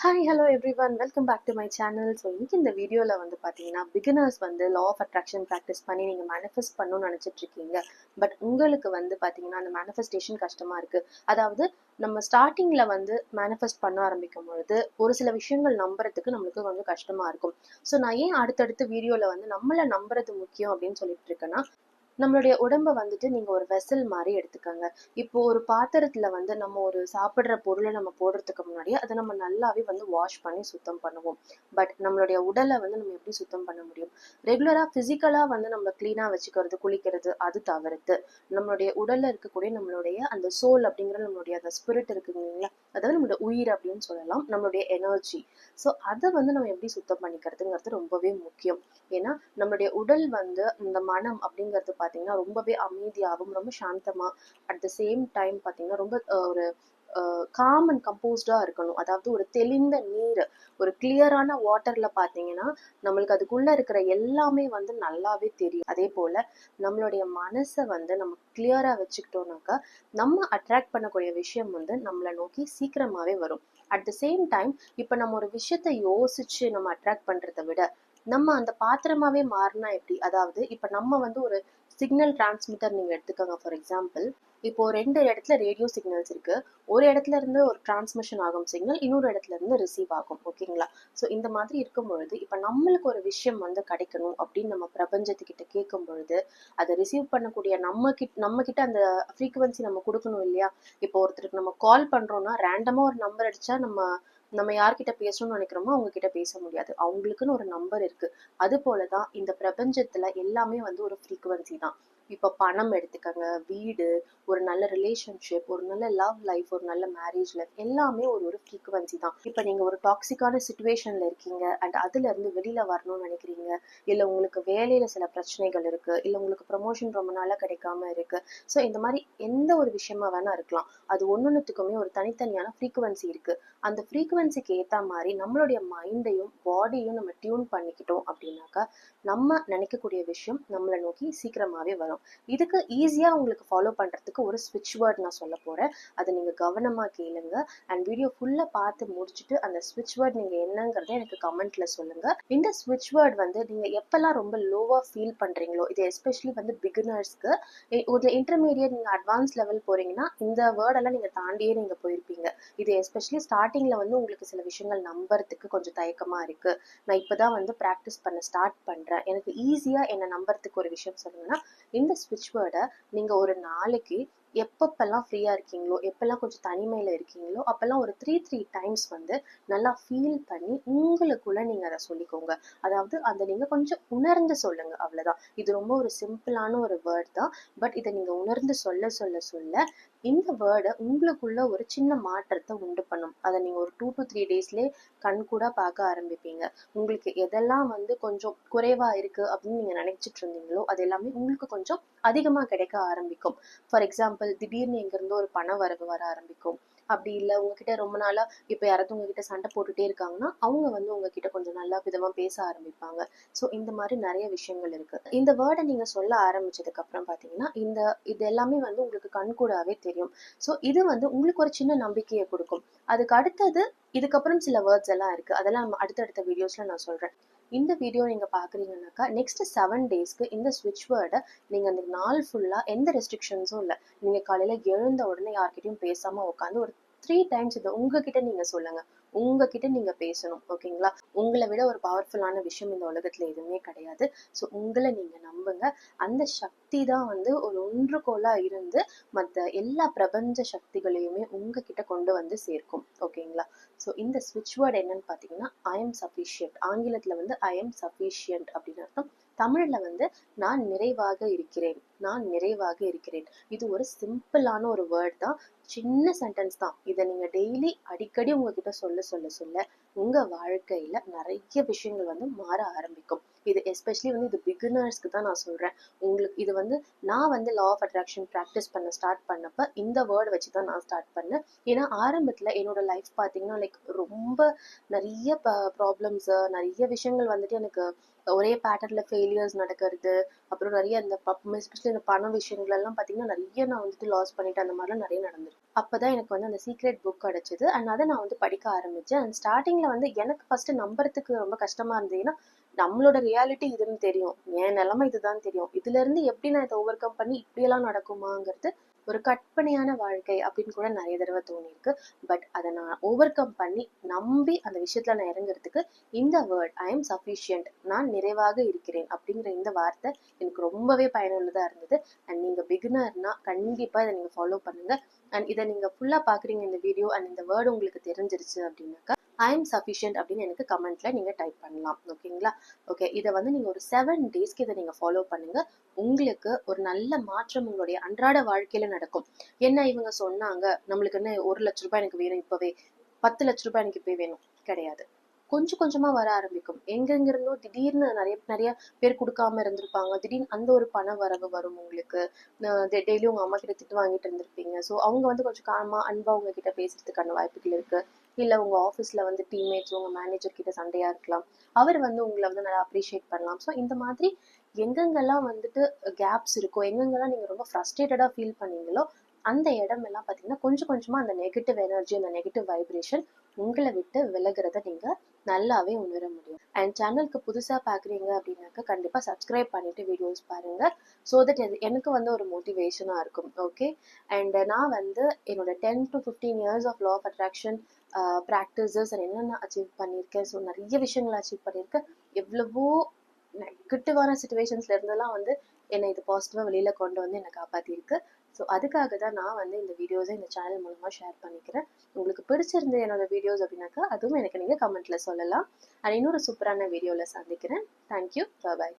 Hi hello everyone welcome back to my channel so இன்றைக்கி இந்த வீடியோவில் வந்து பார்த்தீங்கன்னா பிகினர்ஸ் வந்து லா ஆஃப் அட்ராக்ஷன் ப்ராக்டிஸ் பண்ணி நீங்கள் மேனிஃபெஸ்ட் பண்ணணும்னு நினச்சிட்டு இருக்கீங்க. பட் உங்களுக்கு வந்து பார்த்தீங்கன்னா அந்த மேனிஃபெஸ்டேஷன் கஷ்டமாக இருக்குது அதாவது நம்ம ஸ்டார்டிங்கில் வந்து மேனிஃபெஸ்ட் பண்ண ஆரம்பிக்கும் பொழுது ஒரு சில விஷயங்கள் நம்புறதுக்கு நம்மளுக்கு கொஞ்சம் கஷ்டமாக இருக்கும். ஸோ நான் ஏன் அடுத்தடுத்த வீடியோவில் வந்து நம்மளை நம்புறது முக்கியம் அப்படின்னு சொல்லிட்டு இருக்கேன்னா நம்மளுடைய உடம்ப வந்துட்டு நீங்கள் ஒரு வெசல் மாதிரி எடுத்துக்கோங்க. இப்போ ஒரு பாத்திரத்தில் வந்து நம்ம ஒரு சாப்பிட்ற பொருளை நம்ம போடுறதுக்கு முன்னாடி அதை நம்ம நல்லாவே வந்து வாஷ் பண்ணி சுத்தம் பண்ணுவோம். பட் நம்மளுடைய உடலை வந்து நம்ம எப்படி சுத்தம் பண்ண முடியும்? ரெகுலராக ஃபிசிக்கலாக வந்து நம்ம க்ளீனாக வச்சுக்கிறது குளிக்கிறது அது தவிர்த்து நம்மளுடைய உடலில் இருக்கக்கூடிய நம்மளுடைய அந்த சோல் அப்படிங்கிற நம்மளுடைய அந்த ஸ்பிரிட் இருக்குங்க இல்லைங்களா? அதாவது நம்மளுடைய உயிர் அப்படின்னு சொல்லலாம் நம்மளுடைய எனர்ஜி ஸோ அதை வந்து நம்ம எப்படி சுத்தம் பண்ணிக்கிறதுங்கிறது ரொம்பவே முக்கியம். ஏன்னா நம்மளுடைய உடல் வந்து இந்த மனம் அப்படிங்கிறது பார்த்தீங்கன்னா ரொம்பவே அமைதியாகவும் ரொம்ப சாந்தமா அட் த சேம் டைம் பார்த்தீங்கன்னா ரொம்ப ஒரு காம் அண்ட் கம்போஸ்டாக இருக்கணும். அதாவது ஒரு தெளிந்த நீர் ஒரு கிளியரான வாட்டர்ல பார்த்தீங்கன்னா நம்மளுக்கு அதுக்குள்ள இருக்கிற எல்லாமே வந்து நல்லாவே தெரியும். அதே போல நம்மளுடைய மனசை வந்து நம்ம கிளியரா வச்சுக்கிட்டோம்னாக்கா நம்ம அட்ராக்ட் பண்ணக்கூடிய விஷயம் வந்து நம்மளை நோக்கி சீக்கிரமாவே வரும். அட் த சேம் டைம் இப்போ நம்ம ஒரு விஷயத்தை யோசிச்சு நம்ம அட்ராக்ட் பண்றதை விட நம்ம அந்த பாத்திரமாவே மாறினா எப்படி? அதாவது இப்ப நம்ம வந்து ஒரு சிக்னல் டிரான்ஸ்மிட்டர் நீங்க எடுத்துக்கோங்க ஃபார் எக்ஸாம்பிள் இப்போ ரெண்டு இடத்துல ரேடியோ சிக்னல்ஸ் இருக்கு. ஒரு இடத்துல இருந்து ஒரு டிரான்ஸ்மிஷன் ஆகும் சிக்னல் இன்னொரு இடத்துல இருந்து ரிசீவ் ஆகும். ஓகேங்களா ஸோ இந்த மாதிரி இருக்கும் பொழுது இப்போ நம்மளுக்கு ஒரு விஷயம் வந்து கிடைக்கணும் அப்படின்னு நம்ம பிரபஞ்சத்துக்கிட்ட கேட்கும் பொழுது அதை ரிசீவ் பண்ணக்கூடிய நம்ம கிட்ட நம்ம கிட்ட அந்த ஃப்ரீக்குவன்சி நம்ம கொடுக்கணும் இல்லையா? இப்போ ஒருத்தருக்கு நம்ம கால் பண்றோம்னா ரேண்டமா ஒரு நம்பர் அடிச்சா நம்ம நம்ம யார்கிட்ட பேசணும்னு நினைக்கிறோமோ அவங்க கிட்ட பேச முடியாது. அவங்களுக்குன்னு ஒரு நம்பர் இருக்கு. அது போலதான் இந்த பிரபஞ்சத்துல எல்லாமே வந்து ஒரு ஃப்ரீக்குவன்சி தான். இப்போ பணம் எடுத்துக்கங்க வீடு ஒரு நல்ல ரிலேஷன்ஷிப் ஒரு நல்ல லவ் லைஃப் ஒரு நல்ல மேரேஜ் லைஃப் எல்லாமே ஒரு ஒரு ஃப்ரீக்குவன்சி தான். இப்போ நீங்கள் ஒரு டாக்ஸிக்கான சுச்சுவேஷனில் இருக்கீங்க அண்ட் அதுலேருந்து வெளியில் வரணும்னு நினைக்கிறீங்க இல்லை உங்களுக்கு வேலையில் சில பிரச்சனைகள் இருக்குது இல்லை உங்களுக்கு ப்ரமோஷன் ரொம்ப நாளாக கிடைக்காம இருக்குது ஸோ இந்த மாதிரி எந்த ஒரு விஷயமா வேணால் இருக்கலாம். அது ஒன்னொன்னுத்துக்குமே ஒரு தனித்தனியான ஃப்ரீக்குவன்சி இருக்குது அந்த ஃப்ரீக்குவன்சிக்கு ஏற்ற மாதிரி நம்மளுடைய மைண்டையும் பாடியும் நம்ம டியூன் பண்ணிக்கிட்டோம் அப்படின்னாக்கா நம்ம நினைக்கக்கூடிய விஷயம் நம்மளை நோக்கி சீக்கிரமாகவே வரும். இதுக்கு ஈஸியா உங்களுக்கு ஃபாலோ பண்றதுக்கு ஒரு ஸ்விட்ச் வேர்ட் நான் சொல்ல போறேன். அதை நீங்க கவனமா கேளுங்க. அண்ட் வீடியோ ஃபுல்லா பார்த்து முடிச்சுட்டு அந்த ஸ்விட்ச் வேர்ட் நீங்க என்னங்கிறத எனக்கு கமெண்ட்ல சொல்லுங்க. இந்த ஸ்விட்ச் வேர்ட் வந்து நீங்க எப்போல்லாம் ரொம்ப லோவா ஃபீல் பண்றீங்களோ இது எஸ்பெஷலி வந்து பிகினர்ஸ்க்கு ஒரு இன்டர்மீடியட் நீங்கள் அட்வான்ஸ் லெவல் போறீங்கன்னா இந்த வேர்டெல்லாம் நீங்க தாண்டியே நீங்க போயிருப்பீங்க. இது எஸ்பெஷலி ஸ்டார்டிங்ல வந்து உங்களுக்கு சில விஷயங்கள் நம்புறதுக்கு கொஞ்சம் தயக்கமா இருக்கு. நான் இப்பதான் வந்து ப்ராக்டிஸ் பண்ண ஸ்டார்ட் பண்றேன். எனக்கு ஈஸியா என்னை நம்புறதுக்கு ஒரு விஷயம் சொல்லுங்கன்னா இந்த ஸ்விட்ச் வேர்டை நீங்க ஒரு நாளைக்கு எப்பப்பெல்லாம் ஃப்ரீயா இருக்கீங்களோ எப்பெல்லாம் கொஞ்சம் தனிமையில இருக்கீங்களோ அப்போல்லாம் ஒரு த்ரீ த்ரீ டைம்ஸ் வந்து நல்லா ஃபீல் பண்ணி உங்களுக்குள்ள நீங்க அதை சொல்லிக்கோங்க. அதாவது அந்த நீங்க கொஞ்சம் உணர்ந்து சொல்லுங்க அவ்வளோதான் இது ரொம்ப ஒரு சிம்பிளான ஒரு வேர்ட் தான். பட் இதை நீங்க உணர்ந்து சொல்ல சொல்ல சொல்ல இந்த வேர்டை உங்களுக்குள்ள ஒரு சின்ன மாற்றத்தை உண்டு பண்ணும். அதை நீங்க ஒரு டூ டு த்ரீ டேஸ்லேயே கண் கூட பார்க்க ஆரம்பிப்பீங்க. உங்களுக்கு எதெல்லாம் வந்து கொஞ்சம் குறைவா இருக்கு அப்படின்னு நீங்க நினைச்சிட்டு இருந்தீங்களோ அது எல்லாமே உங்களுக்கு கொஞ்சம் அதிகமா கிடைக்க ஆரம்பிக்கும். ஃபார் எக்ஸாம்பிள் திடீர்னு எங்கேருந்தோ ஒரு பண வரவு வர ஆரம்பிக்கும். அப்படி இல்லை. உங்ககிட்ட ரொம்ப நாளாக இப்போ யாராவது உங்ககிட்ட சண்டை போட்டுகிட்டே இருக்காங்கன்னா அவங்க வந்து உங்ககிட்ட கொஞ்சம் நல்லா விதமாக பேச ஆரம்பிப்பாங்க. ஸோ இந்த மாதிரி நிறைய விஷயங்கள் இருக்குது இந்த வேர்டை நீங்கள் சொல்ல ஆரம்பிச்சதுக்கப்புறம் பார்த்தீங்கன்னா இந்த இது எல்லாமே வந்து உங்களுக்கு கண்கூடாவே தெரியும். ஸோ இது வந்து உங்களுக்கு ஒரு சின்ன நம்பிக்கையை கொடுக்கும். அதுக்கு அடுத்தது இதுக்கப்புறம் சில வேர்ட்ஸ் எல்லாம் இருக்குது அதெல்லாம் நம்ம அடுத்தடுத்த வீடியோஸில் நான் சொல்கிறேன் இந்த வீடியோ நீங்கள் பார்க்குறீங்கனாக்கா நெக்ஸ்ட் செவன் டேஸ்க்கு இந்த ஸ்விட்ச் வேர்டை நீங்கள் அந்த நாள் ஃபுல்லாக எந்த ரெஸ்ட்ரிக்ஷன்ஸும் இல்லை. நீங்கள் காலையில் எழுந்த உடனே யார்கிட்டையும் பேசாமல் உட்காந்து ஒரு த்ரீ டைம்ஸ் இதை உங்ககிட்ட நீங்க சொல்லுங்க. உங்ககிட்ட நீங்க பேசணும் ஓகேங்களா? உங்களை விட ஒரு பவர்ஃபுல்லான விஷயம் இந்த உலகத்துல எதுவுமே கிடையாது. ஸோ உங்களை நீங்க நம்புங்க. அந்த சக்தி தான் வந்து ஒரு ஒன்றுகோலா இருந்து மற்ற எல்லா பிரபஞ்ச சக்திகளையுமே உங்ககிட்ட கொண்டு வந்து சேர்க்கும் ஓகேங்களா? ஸோ இந்த ஸ்விட்ச் வேர்டு என்னன்னு பார்த்தீங்கன்னா ஐ எம் சஃபிஷியன்ட் ஆங்கிலத்துல வந்து ஐ எம் சஃபிஷியன்ட் அப்படின்னு அர்த்தம். தமிழ்ல வந்து நான் நிறைவாக இருக்கிறேன் நான் நிறைவாக இருக்கிறேன். இது ஒரு சிம்பிளான ஒரு வேர்ட் தான். சின்ன சென்டென்ஸ் தான். இதை நீங்க டெய்லி அடிக்கடி உங்ககிட்ட சொல்ல சொல்ல சொல்ல உங்க வாழ்க்கையில நிறைய விஷயங்கள் வந்து மாற ஆரம்பிக்கும். இது எஸ்பெஷலி வந்து இது பிகினர்ஸ்க்கு தான் நான் சொல்றேன். உங்களுக்கு இது வந்து நான் வந்து லா ஆஃப் அட்ராக்ஷன் ப்ராக்டிஸ் பண்ண ஸ்டார்ட் பண்ணப்ப இந்த வேர்டு வச்சு தான் நான் ஸ்டார்ட் பண்ணேன். ஏன்னா ஆரம்பத்துல என்னோட லைஃப் பார்த்தீங்கன்னா லைக் ரொம்ப நிறைய ப்ராப்ளம்ஸ் நிறைய விஷயங்கள் வந்துட்டு எனக்கு ஒரே பேட்டர்ல ஃபெயிலியர்ஸ் நடக்கிறது. அப்புறம் நிறைய அந்த எஸ்பெஷலி இந்த பண விஷயங்கள் எல்லாம் பார்த்தீங்கன்னா நிறைய நான் வந்துட்டு லாஸ் பண்ணிட்டு அந்த மாதிரிலாம் நிறைய நடந்திருக்கு. அப்பதான் எனக்கு வந்து அந்த சீக்ரெட் புக் கிடைச்சது. அண்ட் அதை நான் வந்து படிக்க ஆரம்பிச்சேன். அண்ட் ஸ்டார்டிங்ல வந்து எனக்கு ஃபர்ஸ்ட் நம்புறதுக்கு ரொம்ப கஷ்டமா இருந்ததுன்னா நம்மளோட ரியாலிட்டி இதுன்னு தெரியும். என் நிலைமை இதுதான் தெரியும். இதுல இருந்து எப்படி நான் இதை ஓவர் கம் பண்ணி இப்படியெல்லாம் நடக்குமாங்கிறது ஒரு கற்பனையான வாழ்க்கை அப்படின்னு கூட நிறைய தடவை தோணியிருக்கு. பட் அதை நான் ஓவர் கம் பண்ணி நம்பி அந்த விஷயத்துல நான் இறங்குறதுக்கு இந்த வேர்ட் ஐ எம் சஃபிஷியன்ட் நான் நிறைவாக இருக்கிறேன் அப்படிங்கிற இந்த வார்த்தை எனக்கு ரொம்பவே பயனுள்ளதா இருந்தது. அண்ட் நீங்க பிகினர்னா கண்டிப்பா இதை நீங்க ஃபாலோ பண்ணுங்க. அண்ட் இதை நீங்க ஃபுல்லா பாக்குறீங்க இந்த வீடியோ அண்ட் இந்த வேர்டு உங்களுக்கு தெரிஞ்சிருச்சு அப்படின்னாக்கா ஐ எம் சஃபிஷியன்ட் அப்படின்னு எனக்கு கமெண்ட்ல நீங்க டைப் பண்ணலாம். ஓகேங்களா? ஓகே இதை வந்து நீங்க ஒரு செவன் டேஸ்க்கு இதை நீங்க ஃபாலோ பண்ணுங்க. உங்களுக்கு ஒரு நல்ல மாற்றம் உங்களுடைய அன்றாட வாழ்க்கையில நடக்கும். என்ன இவங்க சொன்னாங்க? நம்மளுக்கு என்ன ஒரு லட்ச ரூபாய் எனக்கு வேணும் இப்பவே. பத்து லட்ச ரூபாய் எனக்கு இப்பவே வேணும். கிடையாது. கொஞ்சம் கொஞ்சமா வர ஆரம்பிக்கும். எங்கெங்கிருந்தோ திடீர்னு நிறைய நிறைய பேர் கொடுக்காம இருந்திருப்பாங்க. திடீர்னு அந்த ஒரு பண வரவு வரும் உங்களுக்கு. டெய்லி உங்க அம்மா கிட்ட திட்டு வாங்கிட்டு இருந்திருப்பீங்க. ஸோ அவங்க வந்து கொஞ்சம் காமா அன்பா உங்ககிட்ட பேசுறதுக்கான வாய்ப்புகள் இருக்கு. இல்ல உங்க ஆஃபீஸ்ல வந்து டீம்மேட்ஸ் உங்க மேனேஜர் கிட்ட சண்டையா இருக்கலாம். அவர் வந்து உங்களை வந்து நல்லா அப்ரிஷியேட் பண்ணலாம். ஸோ இந்த மாதிரி எங்கெங்கெல்லாம் வந்துட்டு கேப்ஸ் இருக்கோ எங்கெங்கெல்லாம் நீங்க ரொம்ப ஃப்ரஸ்ட்ரேட்டடா ஃபீல் பண்ணீங்களோ அந்த இடம் எல்லாம் பார்த்தீங்கன்னா கொஞ்சம் கொஞ்சமாக அந்த நெகட்டிவ் எனர்ஜி அந்த நெகட்டிவ் வைப்ரேஷன் உங்களை விட்டு விலகிறத நீங்கள் நல்லாவே உணர முடியும். அண்ட் சேனலுக்கு புதுசாக பார்க்குறீங்க அப்படின்னாக்கா கண்டிப்பாக சப்ஸ்கிரைப் பண்ணிட்டு வீடியோஸ் பாருங்க. ஸோ தட் எனக்கு வந்து ஒரு மோட்டிவேஷனாக இருக்கும். ஓகே அண்ட் நான் வந்து என்னோட ten to fifteen years of law of attraction practices and என்னென்ன அச்சீவ் பண்ணியிருக்கேன். ஸோ நிறைய விஷயங்களை அச்சீவ் பண்ணியிருக்கேன். எவ்வளவோ நெகட்டிவான சுச்சுவேஷன்ஸ்ல இருந்தெல்லாம் வந்து என்னை இது பாசிட்டிவாக வெளியில் கொண்டு வந்து என்னை காப்பாற்றிருக்கு ஸோ அதுக்காக தான் நான் வந்து இந்த வீடியோஸை இந்த சேனல் மூலமாக ஷேர் பண்ணிக்கிறேன். உங்களுக்கு பிடிச்சிருந்த என்னோட வீடியோஸ் அப்படின்னாக்கா அதுவும் எனக்கு நீங்கள் கமெண்ட்டில் சொல்லலாம். அண்ட் இன்னொரு சூப்பரான வீடியோவில் சந்திக்கிறேன். Thank you bye